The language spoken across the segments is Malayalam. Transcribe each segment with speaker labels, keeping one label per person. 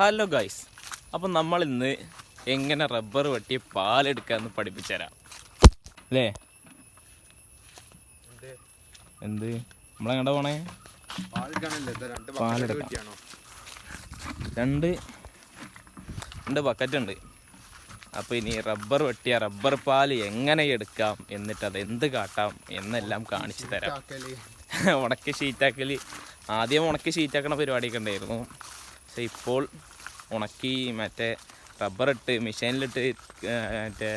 Speaker 1: ഹലോ ഗൈസ് അപ്പം നമ്മൾ ഇന്ന് എങ്ങനെ റബ്ബർ വെട്ടി പാലെടുക്കാന്ന് പഠിപ്പിച്ചു തരാം അല്ലേ? എന്ത്? നമ്മളെങ്ങടെ പോണേ? പാലെടുക്കാം. രണ്ട് രണ്ട് ബക്കറ്റ് ഉണ്ട്. അപ്പോൾ ഇനി റബ്ബർ വെട്ടിയ റബ്ബർ പാൽ എങ്ങനെ എടുക്കാം എന്നിട്ട് അത് എന്ത് കാട്ടാം എന്നെല്ലാം കാണിച്ചു തരാം. ഉണക്കി ഷീറ്റാക്കൽ ആദ്യം ഉണക്കി ഷീറ്റാക്കണ പരിപാടിയൊക്കെ ഉണ്ടായിരുന്നു. പക്ഷെ ഇപ്പോൾ ഉണക്കി മറ്റേ റബ്ബറിട്ട് മെഷീനിലിട്ട് മറ്റേ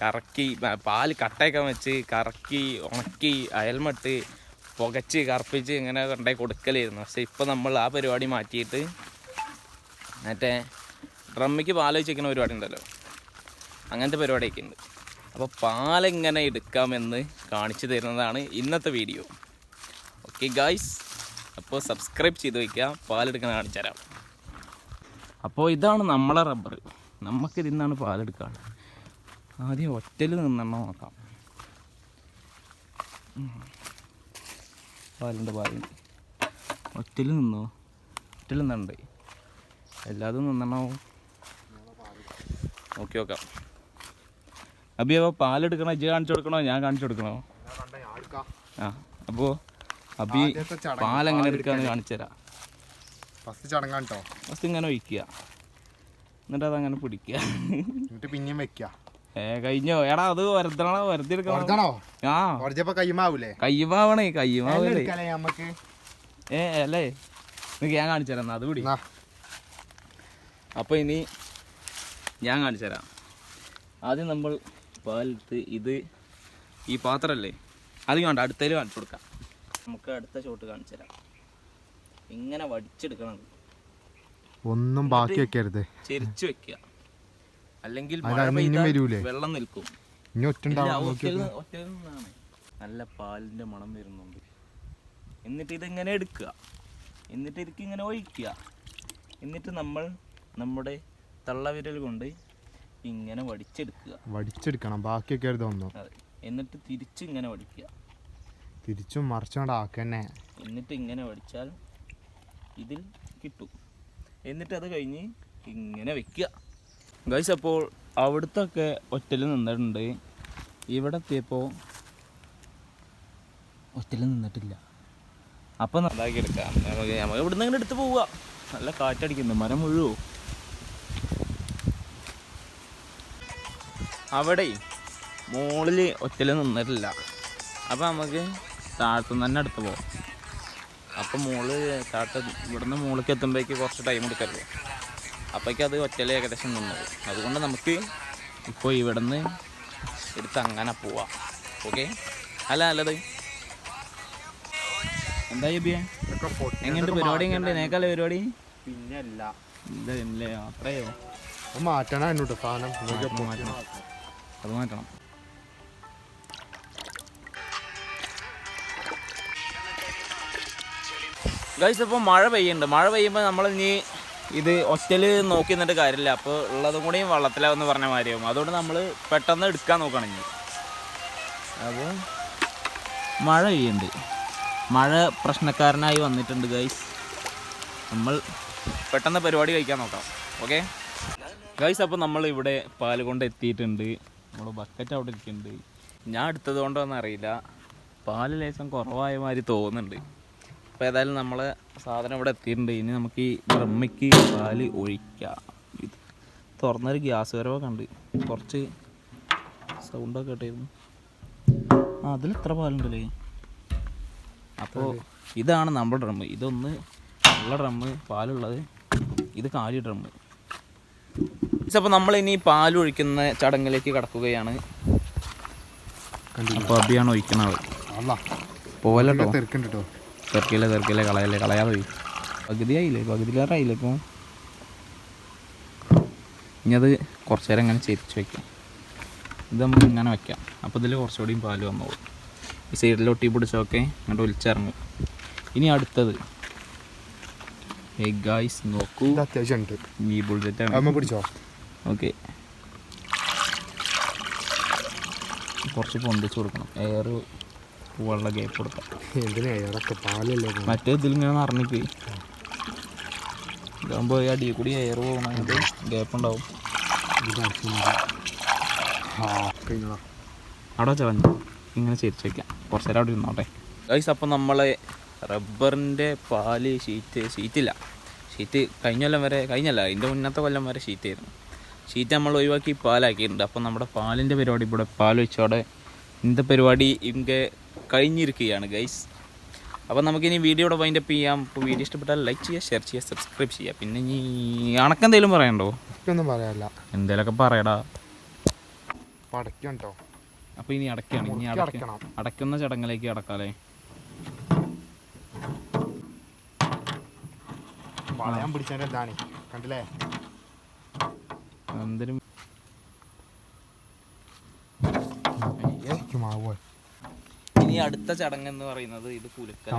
Speaker 1: കറക്കി പാൽ കട്ടയൊക്കെ വെച്ച് കറക്കി ഉണക്കി അയൽമട്ട് പുകച്ച് കറുപ്പിച്ച് ഇങ്ങനെ കൊണ്ടേ കൊടുക്കലായിരുന്നു. പക്ഷെ ഇപ്പോൾ നമ്മൾ ആ പരിപാടി മാറ്റിയിട്ട് മറ്റേ ഡ്രമ്മിക്ക് പാൽ വെച്ചിരിക്കുന്ന പരിപാടി ഉണ്ടല്ലോ. അങ്ങനത്തെ പരിപാടിയൊക്കെ ഉണ്ട്. അപ്പോൾ പാലെങ്ങനെ എടുക്കാമെന്ന് കാണിച്ചു തരുന്നതാണ് ഇന്നത്തെ വീഡിയോ. ഓക്കെ ഗായ്സ് അപ്പോൾ സബ്സ്ക്രൈബ് ചെയ്ത് വയ്ക്കുക പാലെടുക്കാൻ കാണിച്ചു തരാം. അപ്പോൾ ഇതാണ് നമ്മളെ റബ്ബർ. നമുക്ക് ഇതിന്നാണ് നിന്നാണ് പാലെടുക്കാൻ ആദ്യം ഒറ്റയിൽ നിന്നെണ്ണം നോക്കാം. പാലുണ്ട് പാലുണ്ട് ഒറ്റയിൽ നിന്നോ? ഒറ്റയിൽ നിന്നുണ്ട് എല്ലാതും നിന്നെണ്ണോ ഓക്കെ നോക്കാം അബി അപ്പോൾ പാലെടുക്കണോ? ഇജ്ജ് കാണിച്ചു കൊടുക്കണോ? ഞാൻ കാണിച്ചു കൊടുക്കണോ? ആ അപ്പോൾ അബി പാലെങ്ങനെ എടുക്കാന്ന് കാണിച്ചു തരാം
Speaker 2: ഫസ്റ്റ് ചടങ്ങാണ് കേട്ടോ
Speaker 1: ഫസ്റ്റ് ഇങ്ങനെ ഒഴിക്കുക. എന്നിട്ട് അതങ്ങനെ പിടിക്കുക.
Speaker 2: എന്നിട്ട് പിന്നെയും വെക്ക
Speaker 1: ഏ കഴിഞ്ഞോ? എടാ അത് വരുത്തണോ? വരുത്തി എടുക്കണോ? ആ.
Speaker 2: കൈമാവൂലേ എടുക്കാലേ നമ്മക്ക്.
Speaker 1: ഏ അല്ലേ? നിനക്ക് ഞാൻ കാണിച്ചു തരാം അത് പിടി.
Speaker 2: അപ്പൊ
Speaker 1: അപ്പോൾ ഇനി ഞാൻ കാണിച്ചു തരാം. ആദ്യം നമ്മൾ പാലെടുത്ത് ഇത് ഈ പാത്രമല്ലേ അത് വേണ്ട അടുത്തതിൽ കാണിച്ചു കൊടുക്കാം. നമുക്ക് അടുത്ത ഷോട്ട് കാണിച്ചു തരാം. ഇങ്ങനെ വടിച്ചെടുക്കണം.
Speaker 2: ഒന്നും ബാക്കി വെക്കരുത്.
Speaker 1: ചെരിച്ചു വെക്കുക. അല്ലെങ്കിൽ
Speaker 2: അത്
Speaker 1: മഴ പെയ്താൽ വെള്ളം നിൽക്കും.
Speaker 2: ഇനി
Speaker 1: നല്ല പാലിന്റെ മണം വരുന്നുണ്ട്. എന്നിട്ട് ഇതെങ്ങനെ എടുക്കുക. എന്നിട്ട് ഇതിക്ക് ഇങ്ങനെ ഒഴിക്കുക. എന്നിട്ട് നമ്മൾ നമ്മുടെ തള്ളവിരൽ കൊണ്ട് ഇങ്ങനെ വടിച്ചെടുക്കുക.
Speaker 2: വടിച്ചെടുക്കണം. ബാക്കിയൊക്കെ ഒന്നും.
Speaker 1: എന്നിട്ട് തിരിച്ചു ഇങ്ങനെ വടിക്കുക.
Speaker 2: തിരിച്ചും ആക്കന്നെ.
Speaker 1: എന്നിട്ട് ഇങ്ങനെ വടിച്ചാൽ ഇതിൽ കിട്ടും. എന്നിട്ട് അത് കഴിഞ്ഞ് ഇങ്ങനെ വെക്കുക. ഗൈസ് അപ്പോൾ അവിടുത്തെ ഒക്കെ ഒറ്റൽ നിന്നിട്ടുണ്ട്. ഇവിടെ എത്തിയപ്പോൾ ഒറ്റൽ നിന്നിട്ടില്ല. അപ്പം നന്നാക്കി എടുക്കാം. നമുക്ക് നമുക്ക് ഇവിടുന്ന് ഇങ്ങനെ എടുത്ത് പോവുക. നല്ല കാറ്റടിക്കുന്നു. മരം മുഴുവോ? അവിടെ മുകളിൽ ഒറ്റൽ നിന്നിട്ടില്ല. അപ്പോൾ നമുക്ക് താഴത്തുനിന്ന് തന്നെ അടുത്ത് പോകാം അപ്പം മോൾ താത്ത ഇവിടുന്ന് മുകളിലേക്ക് എത്തുമ്പോഴേക്ക് കുറച്ച് ടൈം എടുക്കരുത്. അപ്പോഴേക്കും അത് ഒറ്റയിൽ ഏകദേശം നിന്നത്. അതുകൊണ്ട് നമുക്ക് ഇപ്പോൾ ഇവിടുന്ന് എടുത്ത് അങ്ങനെ പോവാം. ഓക്കെ അല്ല നല്ലത് എന്താ ബിയെ എങ്ങനെയുണ്ട് പരിപാടി? എങ്ങനെയുണ്ട്? നേക്കാല പരിപാടി?
Speaker 2: പിന്നെ അല്ല
Speaker 1: ഇല്ല ഇല്ലേ അത്രയോ
Speaker 2: മാറ്റണം എന്നോട്ട് സാധനം.
Speaker 1: അത് മാറ്റണം. ഗൈസ് ഇപ്പോൾ മഴ പെയ്യുന്നുണ്ട്. മഴ പെയ്യുമ്പോൾ നമ്മൾ ഇനി ഇത് ഹോസ്റ്റൽ നോക്കി നിന്നിട്ട് കാര്യമില്ല. അപ്പോൾ ഉള്ളതും കൂടിയും വള്ളത്തിലാവെന്ന് പറഞ്ഞ മാതിരിയാവും. അതുകൊണ്ട് നമ്മൾ പെട്ടെന്ന് എടുക്കാൻ നോക്കണം ഇനി. അപ്പോൾ മഴ പെയ്യുന്നുണ്ട്. മഴ പ്രശ്നക്കാരനായി വന്നിട്ടുണ്ട് ഗൈസ് നമ്മൾ പെട്ടെന്ന് പരിപാടി കഴിക്കാൻ നോക്കാം. ഓക്കെ ഗൈസ് അപ്പോൾ നമ്മൾ ഇവിടെ പാൽ കൊണ്ട് എത്തിയിട്ടുണ്ട്. നമ്മൾ ബക്കറ്റ് അവിടെ ഇരിക്കുന്നുണ്ട്. ഞാൻ എടുത്തത് കൊണ്ടോന്നറിയില്ല പാൽ ലേശം കുറവായ മാതിരി തോന്നുന്നുണ്ട്. അപ്പോൾ ഏതായാലും നമ്മൾ സാധനം ഇവിടെ എത്തിയിട്ടുണ്ട്. ഇനി നമുക്ക് ഈ ബ്രഹ്മയ്ക്ക് പാൽ ഒഴിക്കാം. ഇത് തുറന്നൊരു ഗ്യാസ് വരവൊക്കെ ഉണ്ട് കുറച്ച് സൗണ്ടൊക്കെ കേട്ടായിരുന്നു ആ അതിൽ എത്ര പാലുണ്ടല്ലേ അപ്പോൾ ഇതാണ് നമ്മുടെ ഡ്രമ്മ് ഇതൊന്ന് ഉള്ള ഡ്രമ്മ് പാലുള്ളത്. ഇത് കാലി ഡ്രമ്മ് അപ്പോൾ നമ്മൾ ഇനി പാൽ ഒഴിക്കുന്ന ചടങ്ങിലേക്ക് കടക്കുകയാണ്. അപ്പോൾ അബിയാണ് ഒഴിക്കുന്നത് പോവല്ലോ
Speaker 2: തെറുക്കുണ്ട് കേട്ടോ.
Speaker 1: തെർക്കിലെ തെർക്കിലെ കളയല്ലേ കളയാതെ പോയി പകുതിയായില്ലേ? പകുതിയിലേറായില്ലേ ഇപ്പോൾ ഇനി അത് കുറച്ച് നേരം ഇങ്ങനെ ചെരിച്ച് വെക്കാം. ഇത് നമുക്ക് ഇങ്ങനെ വെക്കാം. അപ്പോൾ ഇതിൽ കുറച്ചുകൂടിയും പാൽ വന്നോളും ഈ സൈഡിൽ ഒട്ടി പിടിച്ചൊക്കെ ഇങ്ങോട്ട് ഒലിച്ചിറങ്ങും ഇനി അടുത്തത്. ഗായ്സ് നോക്കൂ.
Speaker 2: അത്യാവശ്യം
Speaker 1: ഈ ബുള്ളറ്റാണ്
Speaker 2: അമ്മ പിടിച്ചോ?
Speaker 1: ഓക്കെ. കുറച്ച് പൊന്തിച്ച് കൊടുക്കണം. എയർ പോകാനുള്ള ഗ്യാപ്പ് കൊടുക്കാം.
Speaker 2: എന്തിനാ ഇതിൽ പാലല്ലേ
Speaker 1: മറ്റേ ഇതിലിങ്ങനെ നിറഞ്ഞിട്ട്. ഇതാകുമ്പോൾ ഈ അടിയിൽ കൂടി എയർ പോകണമെങ്കിൽ ഗ്യാപ്പ് ഉണ്ടാവും. അവിടെ ചളഞ്ഞു ഇങ്ങനെ ചിരിച്ചു വയ്ക്കാം കുറച്ച് നേരം അവിടെ ഇരുന്നോട്ടെ. ഗൈസ് അപ്പം നമ്മളെ റബ്ബറിന്റെ പാൽ ഷീറ്റ് ഷീറ്റില്ല ഷീറ്റ് കഴിഞ്ഞ കൊല്ലം വരെ കഴിഞ്ഞല്ല അതിന്റെ മുന്നത്തെ കൊല്ലം വരെ ഷീറ്റ് ആയിരുന്നു. ഷീറ്റ് നമ്മൾ ഒഴിവാക്കി പാലാക്കിയിട്ടുണ്ട്. അപ്പം നമ്മുടെ പാലിന്റെ പരിപാടി ഇവിടെ പാൽ വെച്ചോടെ ഇന്നത്തെ പരിപാടി ഇங்கே കഴിഞ്ഞിരിക്കുകയാണ് ഗൈസ് അപ്പം നമുക്കിനി വീഡിയോയുടെ വൈൻഡപ്പ് ചെയ്യാം. അപ്പോൾ വീഡിയോ ഇഷ്ടപ്പെട്ടാൽ ലൈക്ക് ചെയ്യുക ഷെയർ ചെയ്യുക സബ്സ്ക്രൈബ് ചെയ്യുക. പിന്നെ ഇനി അണക്കെന്തെങ്കിലും പറയണ്ടോ
Speaker 2: ഒന്നും പറയാല്ല
Speaker 1: എന്തേലൊക്കെ പറയടാ.
Speaker 2: അടയ്ക്കണ്ടോ?
Speaker 1: അപ്പോൾ ഇനി അടയ്ക്കുകയാണ് ഇനി
Speaker 2: അടയ്ക്കണം.
Speaker 1: അടയ്ക്കുന്ന ചടങ്ങിലേക്ക് അടക്കാലേ
Speaker 2: വളയാൻ പിടിച്ചതിന്റെ ഇതാണ്. കണ്ടില്ലേ?
Speaker 1: എന്തിനും
Speaker 2: മാവോ
Speaker 1: ഇനി അടുത്ത ചടങ്ങ് എന്ന് പറയുന്നത് ഇത് കുലുക്കൽ